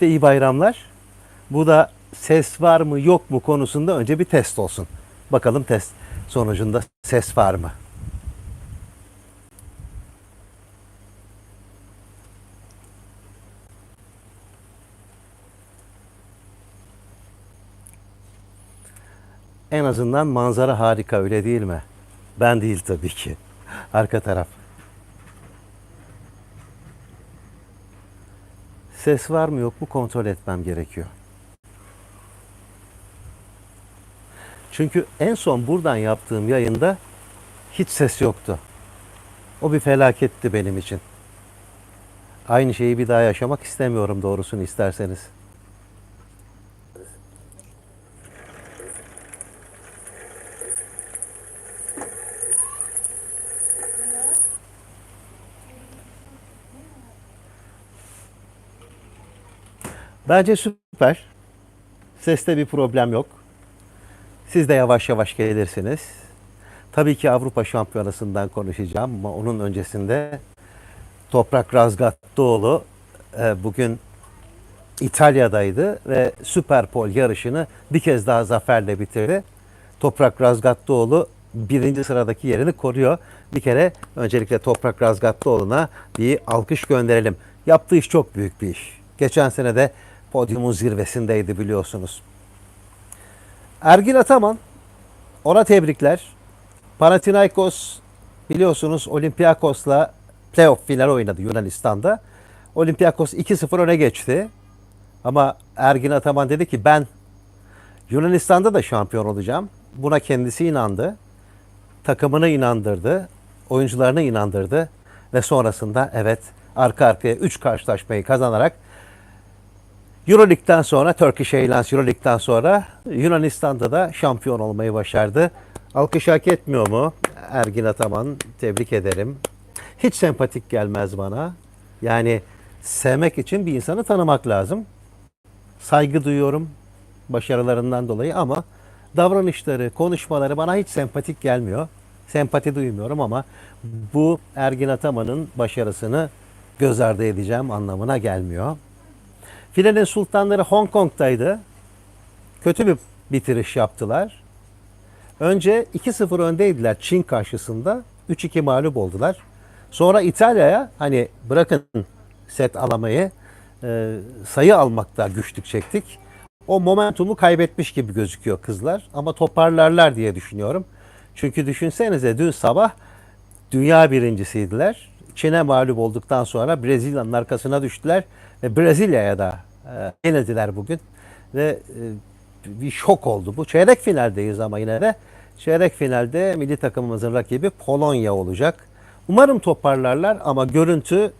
de iyi bayramlar. Bu da ses var mı yok mu konusunda önce bir test olsun. Bakalım test sonucunda ses var mı? En azından manzara harika öyle değil mi? Ben değil tabii ki. Arka taraf. Ses var mı yok mu kontrol etmem gerekiyor. Çünkü en son buradan yaptığım yayında hiç ses yoktu. O bir felaketti benim için. Aynı şeyi bir daha yaşamak istemiyorum doğrusunu isterseniz. Bence süper. Seste bir problem yok. Siz de yavaş yavaş gelirsiniz. Tabii ki Avrupa Şampiyonası'ndan konuşacağım ama onun öncesinde Toprak Razgatlıoğlu e, bugün İtalya'daydı ve Süper Pol yarışını bir kez daha zaferle bitirdi. Toprak Razgatlıoğlu birinci sıradaki yerini koruyor. Bir kere öncelikle Toprak Razgatlıoğlu'na bir alkış gönderelim. Yaptığı iş çok büyük bir iş. Geçen sene de podyumun zirvesindeydi biliyorsunuz. Ergin Ataman, ona tebrikler. Panathinaikos biliyorsunuz Olympiakos'la playoff final oynadı Yunanistan'da. Olympiakos 2-0 öne geçti. Ama Ergin Ataman dedi ki ben Yunanistan'da da şampiyon olacağım. Buna kendisi inandı. Takımını inandırdı. Oyuncularını inandırdı. Ve sonrasında evet arka arkaya 3 karşılaşmayı kazanarak Euroleague'den sonra Turkish Airlines Euroleague'den sonra Yunanistan'da da şampiyon olmayı başardı. Alkış hak etmiyor mu? Ergin Ataman tebrik ederim. Hiç sempatik gelmez bana. Yani sevmek için bir insanı tanımak lazım. Saygı duyuyorum başarılarından dolayı ama davranışları, konuşmaları bana hiç sempatik gelmiyor. Sempati duymuyorum ama bu Ergin Ataman'ın başarısını göz ardı edeceğim anlamına gelmiyor. Filenin sultanları Hong Kong'daydı. Kötü bir bitiriş yaptılar. Önce 2-0 öndeydiler Çin karşısında. 3-2 mağlup oldular. Sonra İtalya'ya hani bırakın set alamayı e, sayı almakta güçlük çektik. O momentumu kaybetmiş gibi gözüküyor kızlar ama toparlarlar diye düşünüyorum. Çünkü düşünsenize dün sabah dünya birincisiydiler. Çin'e mağlup olduktan sonra Brezilya'nın arkasına düştüler ve Brezilya'ya da e, yenildiler bugün ve e, bir şok oldu bu. Çeyrek finaldeyiz ama yine de çeyrek finalde milli takımımızın rakibi Polonya olacak. Umarım toparlarlar ama görüntü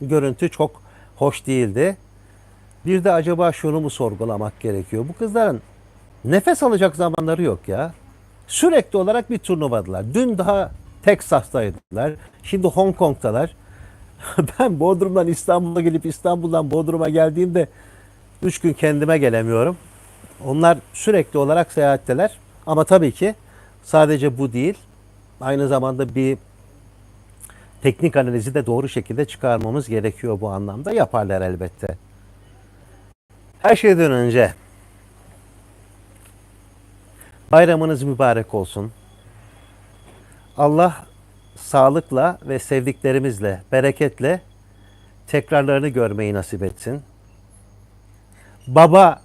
görüntü çok hoş değildi. Bir de acaba şunu mu sorgulamak gerekiyor? Bu kızların nefes alacak zamanları yok ya. Sürekli olarak bir turnuvadılar. Dün daha Texas'taydılar. Şimdi Hong Kong'talar. ben Bodrum'dan İstanbul'a gelip İstanbul'dan Bodrum'a geldiğimde 3 gün kendime gelemiyorum. Onlar sürekli olarak seyahatteler. Ama tabii ki sadece bu değil. Aynı zamanda bir teknik analizi de doğru şekilde çıkarmamız gerekiyor bu anlamda. Yaparlar elbette. Her şeyden önce bayramınız mübarek olsun. Allah sağlıkla ve sevdiklerimizle, bereketle tekrarlarını görmeyi nasip etsin. Baba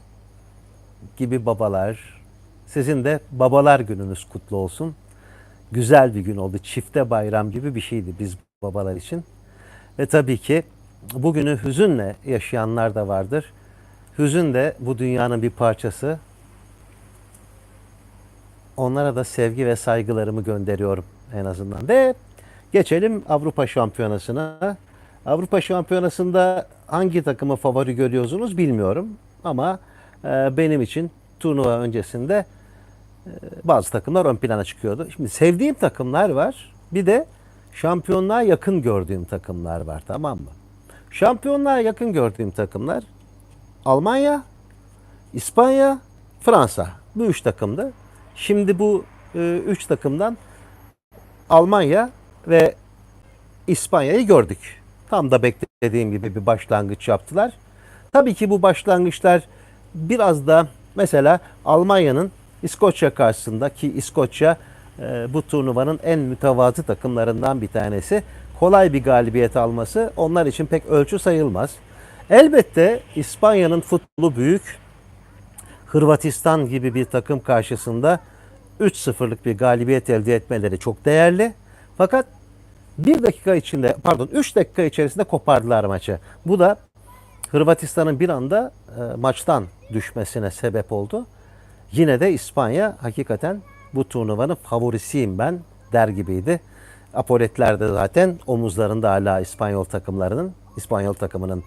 gibi babalar, sizin de babalar gününüz kutlu olsun. Güzel bir gün oldu. Çifte bayram gibi bir şeydi biz babalar için. Ve tabii ki bugünü hüzünle yaşayanlar da vardır. Hüzün de bu dünyanın bir parçası. Onlara da sevgi ve saygılarımı gönderiyorum en azından. Ve geçelim Avrupa Şampiyonası'na. Avrupa Şampiyonası'nda hangi takımı favori görüyorsunuz bilmiyorum. Ama e, benim için turnuva öncesinde e, bazı takımlar ön plana çıkıyordu. Şimdi sevdiğim takımlar var. Bir de şampiyonluğa yakın gördüğüm takımlar var tamam mı? Şampiyonluğa yakın gördüğüm takımlar Almanya, İspanya, Fransa. Bu üç takımdı. Şimdi bu e, üç takımdan Almanya ve İspanya'yı gördük. Tam da beklediğim gibi bir başlangıç yaptılar. Tabii ki bu başlangıçlar biraz da mesela Almanya'nın İskoçya karşısında ki İskoçya e, bu turnuvanın en mütevazı takımlarından bir tanesi. Kolay bir galibiyet alması onlar için pek ölçü sayılmaz. Elbette İspanya'nın futbolu büyük. Hırvatistan gibi bir takım karşısında 3-0'lık bir galibiyet elde etmeleri çok değerli. Fakat bir dakika içinde pardon 3 dakika içerisinde kopardılar maçı. Bu da Hırvatistan'ın bir anda e, maçtan düşmesine sebep oldu. Yine de İspanya hakikaten bu turnuvanın favorisiyim ben der gibiydi. Apoletler de zaten omuzlarında hala İspanyol takımlarının, İspanyol takımının.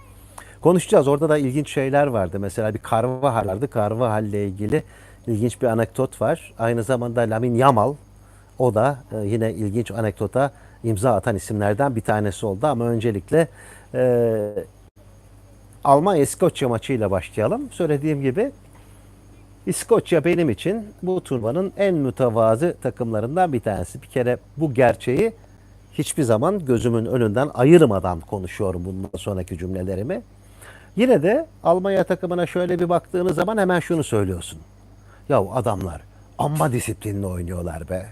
Konuşacağız. Orada da ilginç şeyler vardı. Mesela bir Carvajal vardı. Carvajal ile ilgili ilginç bir anekdot var. Aynı zamanda Lamin Yamal o da e, yine ilginç anekdota imza atan isimlerden bir tanesi oldu. Ama öncelikle e, Almanya-İskoçya maçıyla başlayalım. Söylediğim gibi İskoçya benim için bu turnuvanın en mütevazı takımlarından bir tanesi. Bir kere bu gerçeği hiçbir zaman gözümün önünden ayırmadan konuşuyorum bundan sonraki cümlelerimi. Yine de Almanya takımına şöyle bir baktığınız zaman hemen şunu söylüyorsun. Ya adamlar amma disiplinli oynuyorlar be.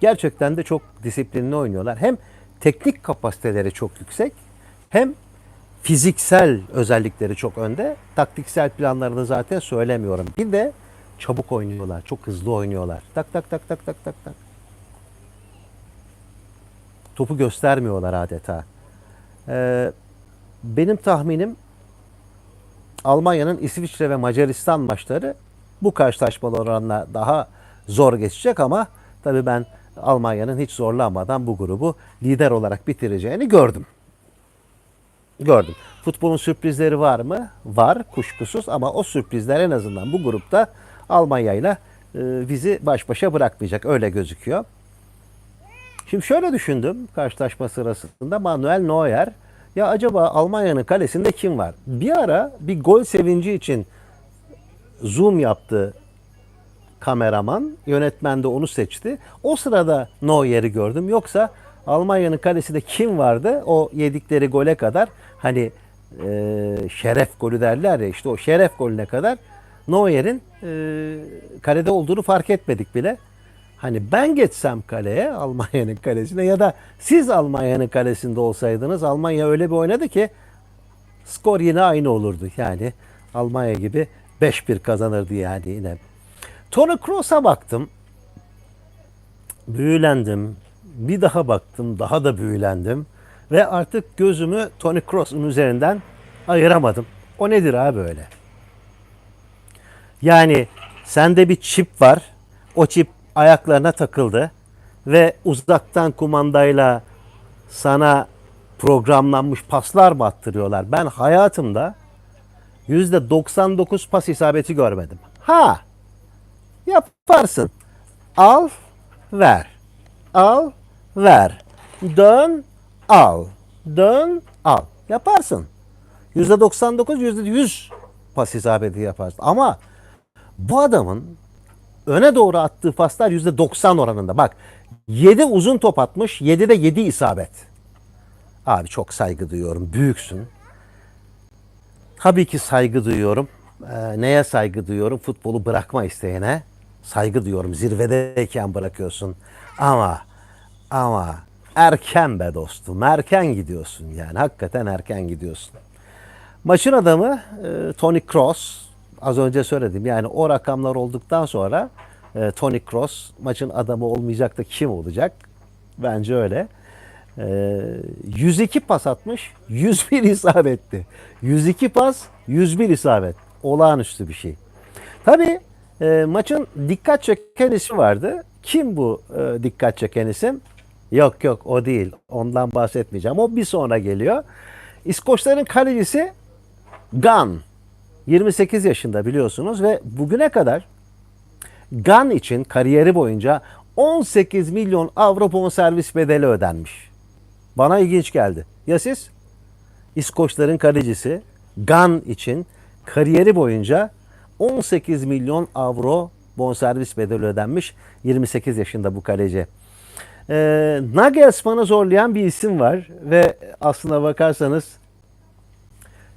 Gerçekten de çok disiplinli oynuyorlar. Hem teknik kapasiteleri çok yüksek hem fiziksel özellikleri çok önde. Taktiksel planlarını zaten söylemiyorum. Bir de çabuk oynuyorlar. Çok hızlı oynuyorlar. Tak tak tak tak tak tak tak. Topu göstermiyorlar adeta. Ee, benim tahminim Almanya'nın İsviçre ve Macaristan maçları bu karşılaşmalar oranla daha zor geçecek ama tabii ben Almanya'nın hiç zorlanmadan bu grubu lider olarak bitireceğini gördüm gördüm. Futbolun sürprizleri var mı? Var kuşkusuz ama o sürprizler en azından bu grupta Almanya ile bizi baş başa bırakmayacak öyle gözüküyor. Şimdi şöyle düşündüm karşılaşma sırasında Manuel Neuer ya acaba Almanya'nın kalesinde kim var? Bir ara bir gol sevinci için zoom yaptı kameraman. Yönetmen de onu seçti. O sırada Neuer'i gördüm. Yoksa Almanya'nın kalesinde kim vardı? O yedikleri gole kadar hani e, şeref golü derler ya işte o şeref golüne kadar Neuer'in e, kalede olduğunu fark etmedik bile. Hani ben geçsem kaleye Almanya'nın kalesine ya da siz Almanya'nın kalesinde olsaydınız Almanya öyle bir oynadı ki skor yine aynı olurdu. Yani Almanya gibi 5-1 kazanırdı yani yine. Toni Kroos'a baktım. Büyülendim. Bir daha baktım. Daha da büyülendim. Ve artık gözümü Toni Kroos'un üzerinden ayıramadım. O nedir abi öyle? Yani sende bir çip var. O çip ayaklarına takıldı ve uzaktan kumandayla sana programlanmış paslar mı attırıyorlar? Ben hayatımda %99 pas isabeti görmedim. Ha! Yaparsın. Al, ver. Al, ver. Dön, al. Dön, al. Yaparsın. %99, %100 pas isabeti yaparsın. Ama bu adamın öne doğru attığı paslar %90 oranında. Bak 7 uzun top atmış, 7'de 7 isabet. Abi çok saygı duyuyorum. Büyüksün. Tabii ki saygı duyuyorum. Ee, neye saygı duyuyorum? Futbolu bırakma isteyene saygı duyuyorum. Zirvedeyken bırakıyorsun. Ama ama erken be dostum. Erken gidiyorsun yani. Hakikaten erken gidiyorsun. Maçın adamı e, Tony Kroos. Az önce söyledim. Yani o rakamlar olduktan sonra e, Tony Kroos maçın adamı olmayacak da kim olacak? Bence öyle. E, 102 pas atmış, 101 isabetti. 102 pas, 101 isabet. Olağanüstü bir şey. Tabii e, maçın dikkat çeken ismi vardı. Kim bu e, dikkat çeken isim? Yok yok o değil. Ondan bahsetmeyeceğim. O bir sonra geliyor. İskoçların kalecisi Gunn. 28 yaşında biliyorsunuz ve bugüne kadar Gunn için kariyeri boyunca 18 milyon avro bonservis bedeli ödenmiş. Bana ilginç geldi. Ya siz? İskoçların kalecisi Gunn için kariyeri boyunca 18 milyon avro bonservis bedeli ödenmiş. 28 yaşında bu kaleci. Ee, Nagelsmann'ı zorlayan bir isim var ve aslına bakarsanız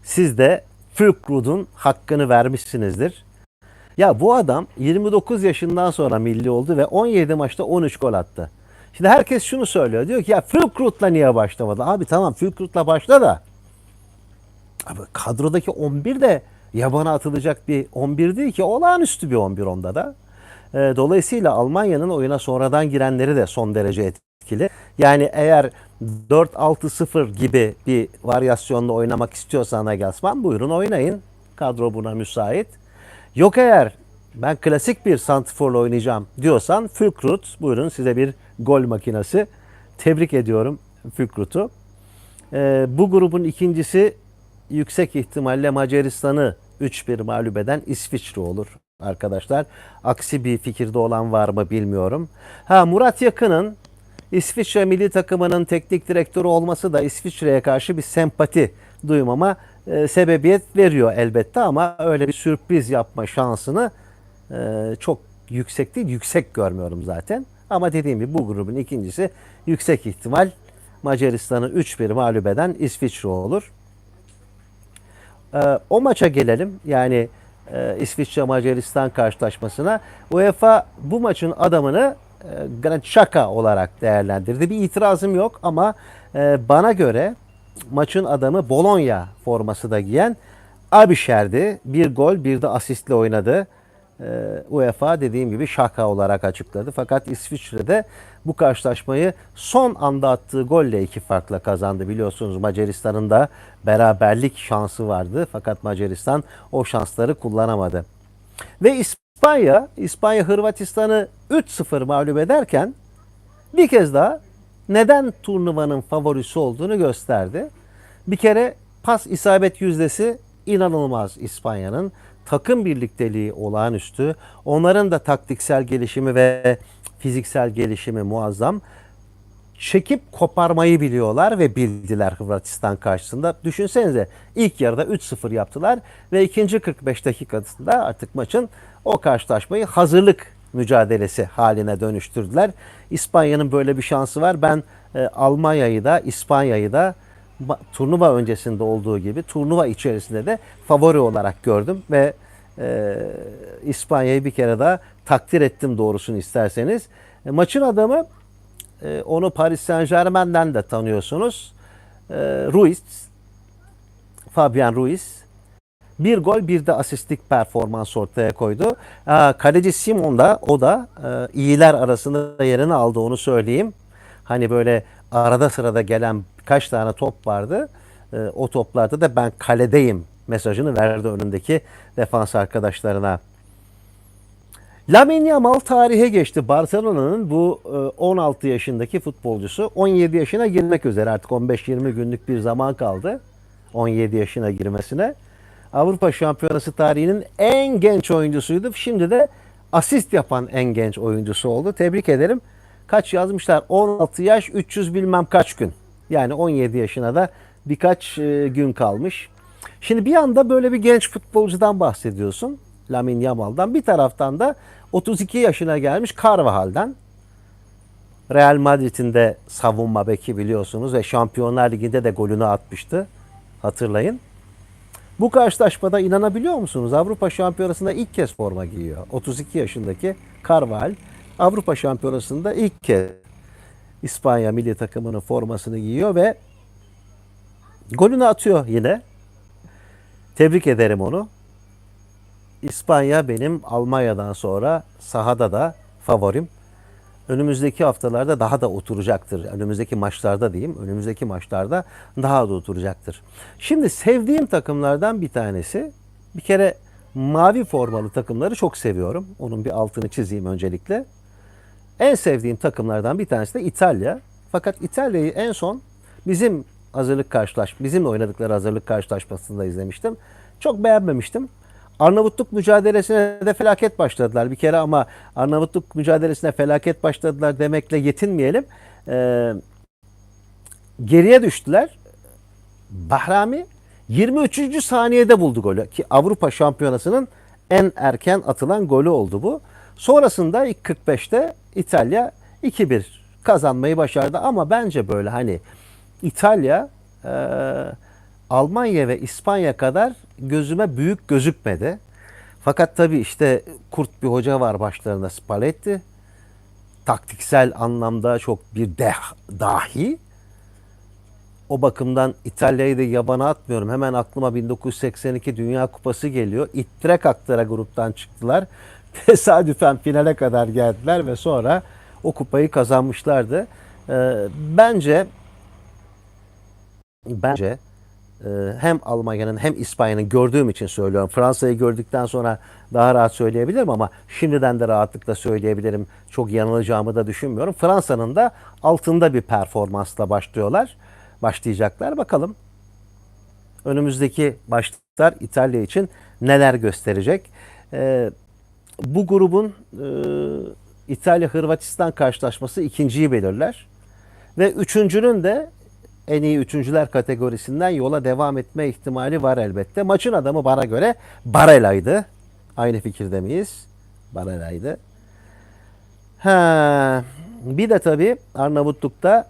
siz de Fülkrud'un hakkını vermişsinizdir. Ya bu adam 29 yaşından sonra milli oldu ve 17 maçta 13 gol attı. Şimdi herkes şunu söylüyor. Diyor ki ya Fülkrud'la niye başlamadı? Abi tamam Fülkrud'la başla da. Abi kadrodaki 11 de yabana atılacak bir 11 değil ki. Olağanüstü bir 11 onda da. Ee, dolayısıyla Almanya'nın oyuna sonradan girenleri de son derece etkili. Yani eğer 4-6-0 gibi bir varyasyonla oynamak istiyorsan Nagelsmann buyurun oynayın. Kadro buna müsait. Yok eğer ben klasik bir santiforla oynayacağım diyorsan Fülkrut buyurun size bir gol makinesi. Tebrik ediyorum Fülkrut'u. Ee, bu grubun ikincisi yüksek ihtimalle Macaristan'ı 3-1 mağlup eden İsviçre olur arkadaşlar. Aksi bir fikirde olan var mı bilmiyorum. Ha Murat Yakın'ın İsviçre milli takımının teknik direktörü olması da İsviçre'ye karşı bir sempati duymama e, sebebiyet veriyor elbette ama öyle bir sürpriz yapma şansını e, çok yüksek değil, yüksek görmüyorum zaten. Ama dediğim gibi bu grubun ikincisi yüksek ihtimal Macaristan'ı 3-1 mağlup eden İsviçre olur. Ee, o maça gelelim. Yani e, İsviçre Macaristan karşılaşmasına. UEFA bu maçın adamını e, Xhaka olarak değerlendirdi. Bir itirazım yok ama e, bana göre maçın adamı Bologna forması da giyen Abişer'di. Bir gol bir de asistle oynadı. E, UEFA dediğim gibi Şaka olarak açıkladı. Fakat İsviçre'de bu karşılaşmayı son anda attığı golle iki farkla kazandı. Biliyorsunuz Macaristan'ın da beraberlik şansı vardı. Fakat Macaristan o şansları kullanamadı. Ve İspanya, İspanya Hırvatistan'ı 3-0 mağlup ederken bir kez daha neden turnuvanın favorisi olduğunu gösterdi. Bir kere pas isabet yüzdesi inanılmaz İspanya'nın. Takım birlikteliği olağanüstü. Onların da taktiksel gelişimi ve fiziksel gelişimi muazzam. Çekip koparmayı biliyorlar ve bildiler Hırvatistan karşısında. Düşünsenize ilk yarıda 3-0 yaptılar ve ikinci 45 dakikasında artık maçın o karşılaşmayı hazırlık mücadelesi haline dönüştürdüler. İspanya'nın böyle bir şansı var. Ben e, Almanya'yı da İspanya'yı da turnuva öncesinde olduğu gibi turnuva içerisinde de favori olarak gördüm ve e, İspanya'yı bir kere daha takdir ettim doğrusunu isterseniz. E, maçın adamı e, onu Paris Saint Germain'den de tanıyorsunuz. E, Ruiz, Fabian Ruiz. Bir gol bir de asistlik performans ortaya koydu. Aa, kaleci Simon da o da e, iyiler arasında yerini aldı onu söyleyeyim. Hani böyle arada sırada gelen birkaç tane top vardı. E, o toplarda da ben kaledeyim mesajını verdi önündeki defans arkadaşlarına. Lamine Yamal tarihe geçti. Barcelona'nın bu e, 16 yaşındaki futbolcusu 17 yaşına girmek üzere artık 15-20 günlük bir zaman kaldı. 17 yaşına girmesine. Avrupa Şampiyonası tarihinin en genç oyuncusuydu. Şimdi de asist yapan en genç oyuncusu oldu. Tebrik ederim. Kaç yazmışlar? 16 yaş 300 bilmem kaç gün. Yani 17 yaşına da birkaç e, gün kalmış. Şimdi bir anda böyle bir genç futbolcudan bahsediyorsun. Lamine Yamal'dan. Bir taraftan da 32 yaşına gelmiş Carvajal'den. Real Madrid'in de savunma beki biliyorsunuz ve Şampiyonlar Ligi'nde de golünü atmıştı. Hatırlayın. Bu karşılaşmada inanabiliyor musunuz? Avrupa Şampiyonası'nda ilk kez forma giyiyor. 32 yaşındaki Carvajal Avrupa Şampiyonası'nda ilk kez İspanya milli takımının formasını giyiyor ve golünü atıyor yine. Tebrik ederim onu. İspanya benim Almanya'dan sonra sahada da favorim. Önümüzdeki haftalarda daha da oturacaktır. Önümüzdeki maçlarda diyeyim, önümüzdeki maçlarda daha da oturacaktır. Şimdi sevdiğim takımlardan bir tanesi, bir kere mavi formalı takımları çok seviyorum. Onun bir altını çizeyim öncelikle. En sevdiğim takımlardan bir tanesi de İtalya. Fakat İtalya'yı en son bizim hazırlık karşılaş, bizimle oynadıkları hazırlık karşılaşmasında izlemiştim. Çok beğenmemiştim. Arnavutluk mücadelesine de felaket başladılar bir kere ama Arnavutluk mücadelesine felaket başladılar demekle yetinmeyelim. Ee, geriye düştüler. Bahrami 23. saniyede buldu golü ki Avrupa Şampiyonası'nın en erken atılan golü oldu bu. Sonrasında ilk 45'te İtalya 2-1 kazanmayı başardı ama bence böyle hani İtalya e, Almanya ve İspanya kadar gözüme büyük gözükmedi. Fakat tabii işte kurt bir hoca var başlarında Spalletti. Taktiksel anlamda çok bir deh, dahi. O bakımdan İtalya'yı da yabana atmıyorum. Hemen aklıma 1982 Dünya Kupası geliyor. İttirek aktıra gruptan çıktılar. Tesadüfen finale kadar geldiler ve sonra o kupayı kazanmışlardı. Ee, bence bence e, hem Almanya'nın hem İspanya'nın gördüğüm için söylüyorum. Fransa'yı gördükten sonra daha rahat söyleyebilirim ama şimdiden de rahatlıkla söyleyebilirim. Çok yanılacağımı da düşünmüyorum. Fransa'nın da altında bir performansla başlıyorlar. Başlayacaklar. Bakalım önümüzdeki maçlar İtalya için neler gösterecek. Ee, bu grubun e, İtalya-Hırvatistan karşılaşması ikinciyi belirler. Ve üçüncünün de en iyi üçüncüler kategorisinden yola devam etme ihtimali var elbette. Maçın adamı bana göre Barella'ydı. Aynı fikirde miyiz? Barella'ydı. Ha, bir de tabii Arnavutluk'ta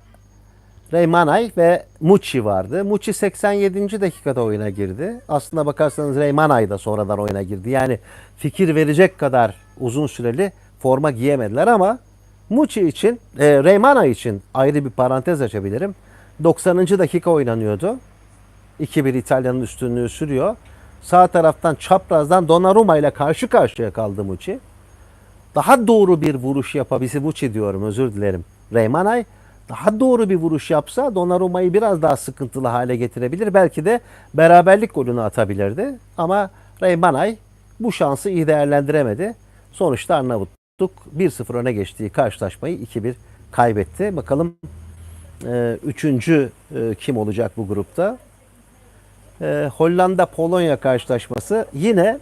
Reymanay ve Muçi vardı. Muçi 87. dakikada oyuna girdi. Aslında bakarsanız Reymanay da sonradan oyuna girdi. Yani fikir verecek kadar uzun süreli forma giyemediler ama Muçi için, e, Reymanay için ayrı bir parantez açabilirim. 90. dakika oynanıyordu. 2-1 İtalya'nın üstünlüğü sürüyor. Sağ taraftan çaprazdan Donnarumma ile karşı karşıya kaldı Muçi. Daha doğru bir vuruş yapabilse Muçi diyorum özür dilerim. Reymanay daha doğru bir vuruş yapsa Donnarumma'yı biraz daha sıkıntılı hale getirebilir. Belki de beraberlik golünü atabilirdi. Ama Reymanay bu şansı iyi değerlendiremedi. Sonuçta Arnavutluk 1-0 öne geçtiği karşılaşmayı 2-1 kaybetti. Bakalım e, üçüncü e, kim olacak bu grupta? E, Hollanda-Polonya karşılaşması yine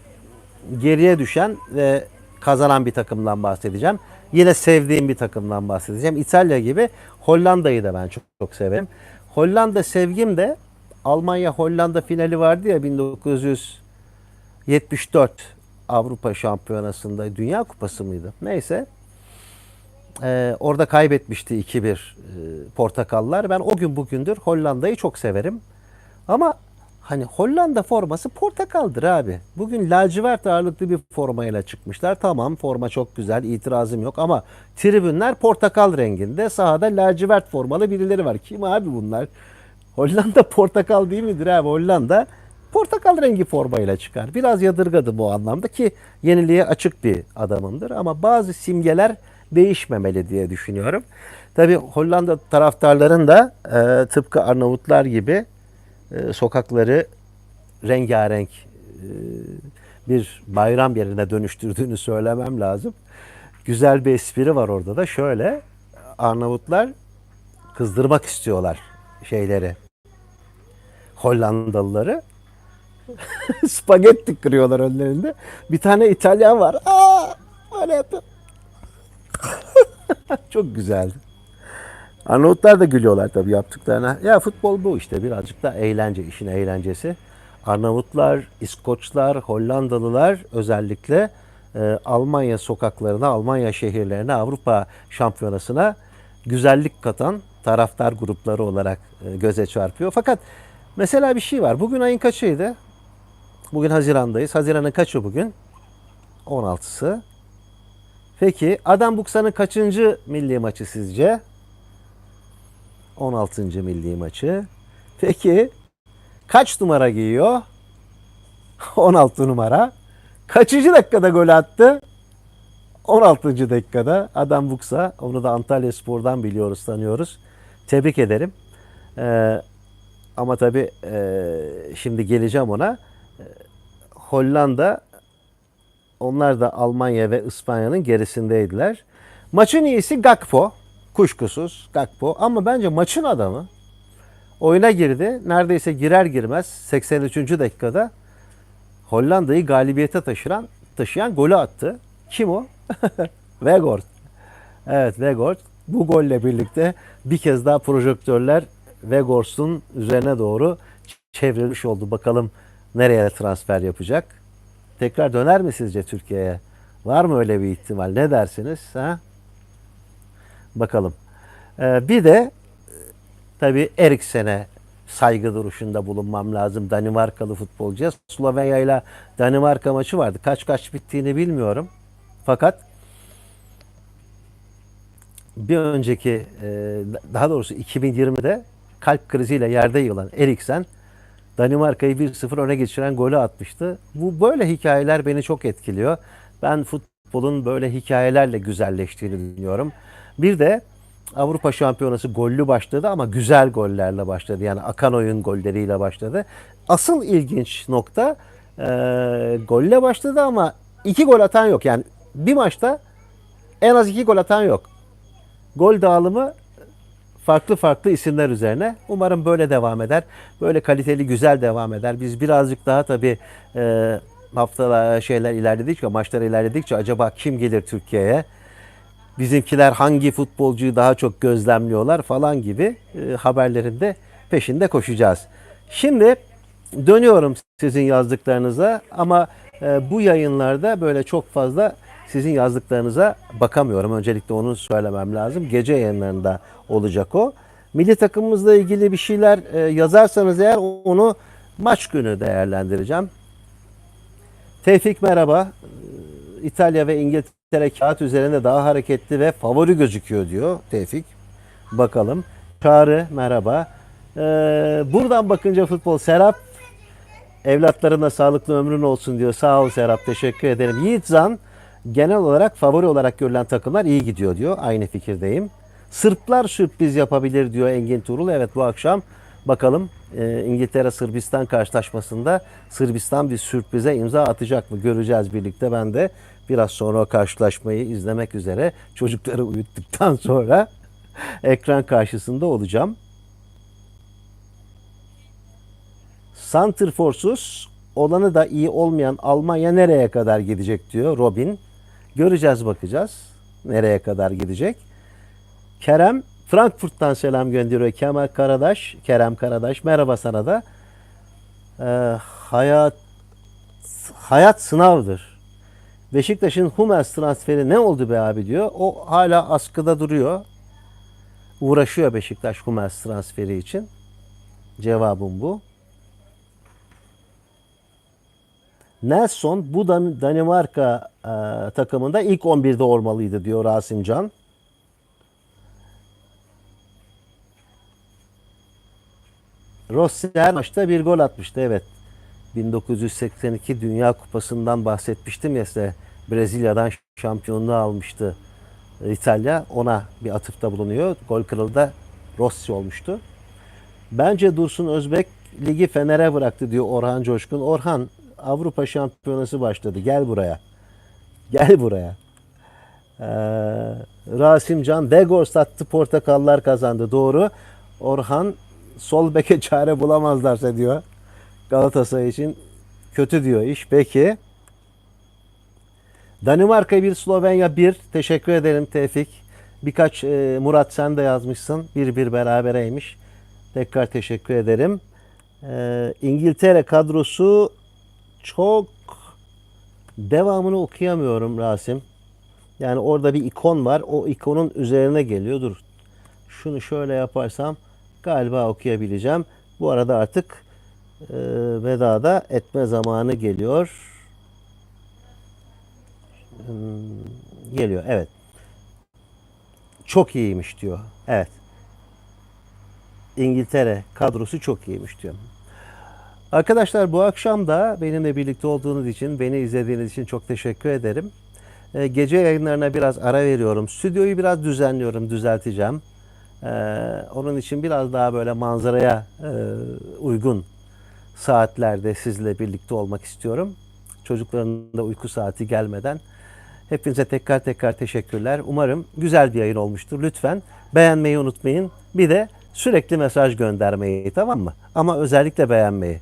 geriye düşen ve kazanan bir takımdan bahsedeceğim. Yine sevdiğim bir takımdan bahsedeceğim. İtalya gibi Hollanda'yı da ben çok, çok severim. Hollanda sevgim de Almanya-Hollanda finali vardı ya 1974 Avrupa Şampiyonası'nda Dünya Kupası mıydı? Neyse. Ee, orada kaybetmişti 2-1 e, Portakallar. Ben o gün bugündür Hollanda'yı çok severim. Ama hani Hollanda forması portakaldır abi. Bugün lacivert ağırlıklı bir formayla çıkmışlar. Tamam forma çok güzel itirazım yok ama tribünler portakal renginde. Sahada lacivert formalı birileri var. Kim abi bunlar? Hollanda portakal değil midir abi? Hollanda portakal rengi formayla çıkar. Biraz yadırgadı bu anlamda ki yeniliğe açık bir adamımdır. Ama bazı simgeler değişmemeli diye düşünüyorum. Tabi Hollanda taraftarların da e, tıpkı Arnavutlar gibi e, sokakları rengarenk e, bir bayram yerine dönüştürdüğünü söylemem lazım. Güzel bir espri var orada da şöyle Arnavutlar kızdırmak istiyorlar şeyleri Hollandalıları spagetti kırıyorlar önlerinde. Bir tane İtalyan var. Aa, öyle yapıyor. Çok güzeldi. Arnavutlar da gülüyorlar tabii yaptıklarına. Ya futbol bu işte birazcık da eğlence, işin eğlencesi. Arnavutlar, İskoçlar, Hollandalılar özellikle e, Almanya sokaklarına, Almanya şehirlerine, Avrupa şampiyonasına güzellik katan taraftar grupları olarak e, göze çarpıyor. Fakat mesela bir şey var. Bugün ayın kaçıydı? Bugün Haziran'dayız. Haziran'ın kaçı bugün? 16'sı. Peki Adam Buksa'nın kaçıncı milli maçı sizce? 16. milli maçı. Peki kaç numara giyiyor? 16 numara. Kaçıncı dakikada gol attı? 16. dakikada Adam Buksa. Onu da Antalya Spor'dan biliyoruz, tanıyoruz. Tebrik ederim. Ee, ama tabii e, şimdi geleceğim ona. Ee, Hollanda onlar da Almanya ve İspanya'nın gerisindeydiler. Maçın iyisi Gakpo. Kuşkusuz Gakpo. Ama bence maçın adamı oyuna girdi. Neredeyse girer girmez 83. dakikada Hollanda'yı galibiyete taşıran taşıyan golü attı. Kim o? Weghorst. Evet Weghorst. Bu golle birlikte bir kez daha projektörler Weghorst'un üzerine doğru çevrilmiş oldu. Bakalım nereye transfer yapacak? Tekrar döner mi sizce Türkiye'ye? Var mı öyle bir ihtimal? Ne dersiniz? Ha? Bakalım. Ee, bir de tabii Eriksen'e saygı duruşunda bulunmam lazım Danimarkalı futbolcuya. Slovenya ile Danimarka maçı vardı. Kaç kaç bittiğini bilmiyorum. Fakat bir önceki e, daha doğrusu 2020'de kalp kriziyle yerde yılan Eriksen Danimarka'yı 1-0 öne geçiren golü atmıştı. Bu böyle hikayeler beni çok etkiliyor. Ben futbolun böyle hikayelerle güzelleştiğini düşünüyorum. Bir de Avrupa Şampiyonası gollü başladı ama güzel gollerle başladı. Yani akan oyun golleriyle başladı. Asıl ilginç nokta e, golle başladı ama iki gol atan yok. Yani bir maçta en az iki gol atan yok. Gol dağılımı farklı farklı isimler üzerine. Umarım böyle devam eder. Böyle kaliteli güzel devam eder. Biz birazcık daha tabii e, haftalar şeyler ilerledikçe, maçlar ilerledikçe acaba kim gelir Türkiye'ye? Bizimkiler hangi futbolcuyu daha çok gözlemliyorlar falan gibi e, haberlerin de peşinde koşacağız. Şimdi dönüyorum sizin yazdıklarınıza ama e, bu yayınlarda böyle çok fazla sizin yazdıklarınıza bakamıyorum. Öncelikle onu söylemem lazım. Gece yayınlarında olacak o. Milli takımımızla ilgili bir şeyler e, yazarsanız eğer onu maç günü değerlendireceğim. Tevfik merhaba. Ee, İtalya ve İngiltere kağıt üzerinde daha hareketli ve favori gözüküyor diyor Tevfik. Bakalım. Çağrı merhaba. Ee, buradan bakınca futbol Serap evlatlarına sağlıklı ömrün olsun diyor. Sağ ol Serap teşekkür ederim. Yiğit Zan genel olarak favori olarak görülen takımlar iyi gidiyor diyor. Aynı fikirdeyim. Sırplar sürpriz yapabilir diyor Engin Tuğrul. Evet bu akşam bakalım e, İngiltere Sırbistan karşılaşmasında Sırbistan bir sürprize imza atacak mı göreceğiz birlikte. Ben de biraz sonra o karşılaşmayı izlemek üzere çocukları uyuttuktan sonra ekran karşısında olacağım. Santrforsuz olanı da iyi olmayan Almanya nereye kadar gidecek diyor Robin. Göreceğiz bakacağız nereye kadar gidecek. Kerem Frankfurt'tan selam gönderiyor. Kemal Karadaş, Kerem Karadaş merhaba sana da. Ee, hayat hayat sınavdır. Beşiktaş'ın Hummels transferi ne oldu be abi diyor. O hala askıda duruyor. Uğraşıyor Beşiktaş Hummels transferi için. Cevabım bu. Nelson bu Dan- Danimarka e, takımında ilk 11'de olmalıydı diyor Rasim Can. Rossi her maçta bir gol atmıştı evet. 1982 Dünya Kupası'ndan bahsetmiştim ya size. Brezilya'dan şampiyonluğu almıştı İtalya. Ona bir atıfta bulunuyor. Gol kralı da Rossi olmuştu. Bence Dursun Özbek ligi Fener'e bıraktı diyor Orhan Coşkun. Orhan Avrupa Şampiyonası başladı. Gel buraya. Gel buraya. Ee, Rasim Can Degor sattı Portakallar kazandı. Doğru. Orhan sol beke çare bulamazlarsa diyor. Galatasaray için kötü diyor iş. Peki. Danimarka 1, Slovenya 1. Teşekkür ederim Tevfik. Birkaç e, Murat sen de yazmışsın. Bir bir berabereymiş. Tekrar teşekkür ederim. E, İngiltere kadrosu çok devamını okuyamıyorum Rasim. Yani orada bir ikon var. O ikonun üzerine geliyor. Dur. Şunu şöyle yaparsam galiba okuyabileceğim. Bu arada artık e, vedada etme zamanı geliyor. Hmm, geliyor. Evet. Çok iyiymiş diyor. Evet. İngiltere kadrosu çok iyiymiş diyor. Arkadaşlar bu akşam da benimle birlikte olduğunuz için, beni izlediğiniz için çok teşekkür ederim. Ee, gece yayınlarına biraz ara veriyorum. Stüdyoyu biraz düzenliyorum, düzelteceğim. Ee, onun için biraz daha böyle manzaraya e, uygun saatlerde sizle birlikte olmak istiyorum. Çocukların da uyku saati gelmeden. Hepinize tekrar tekrar teşekkürler. Umarım güzel bir yayın olmuştur. Lütfen beğenmeyi unutmayın. Bir de sürekli mesaj göndermeyi tamam mı? Ama özellikle beğenmeyi.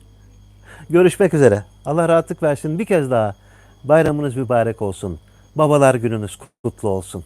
Görüşmek üzere. Allah rahatlık versin. Bir kez daha bayramınız mübarek olsun. Babalar gününüz kutlu olsun.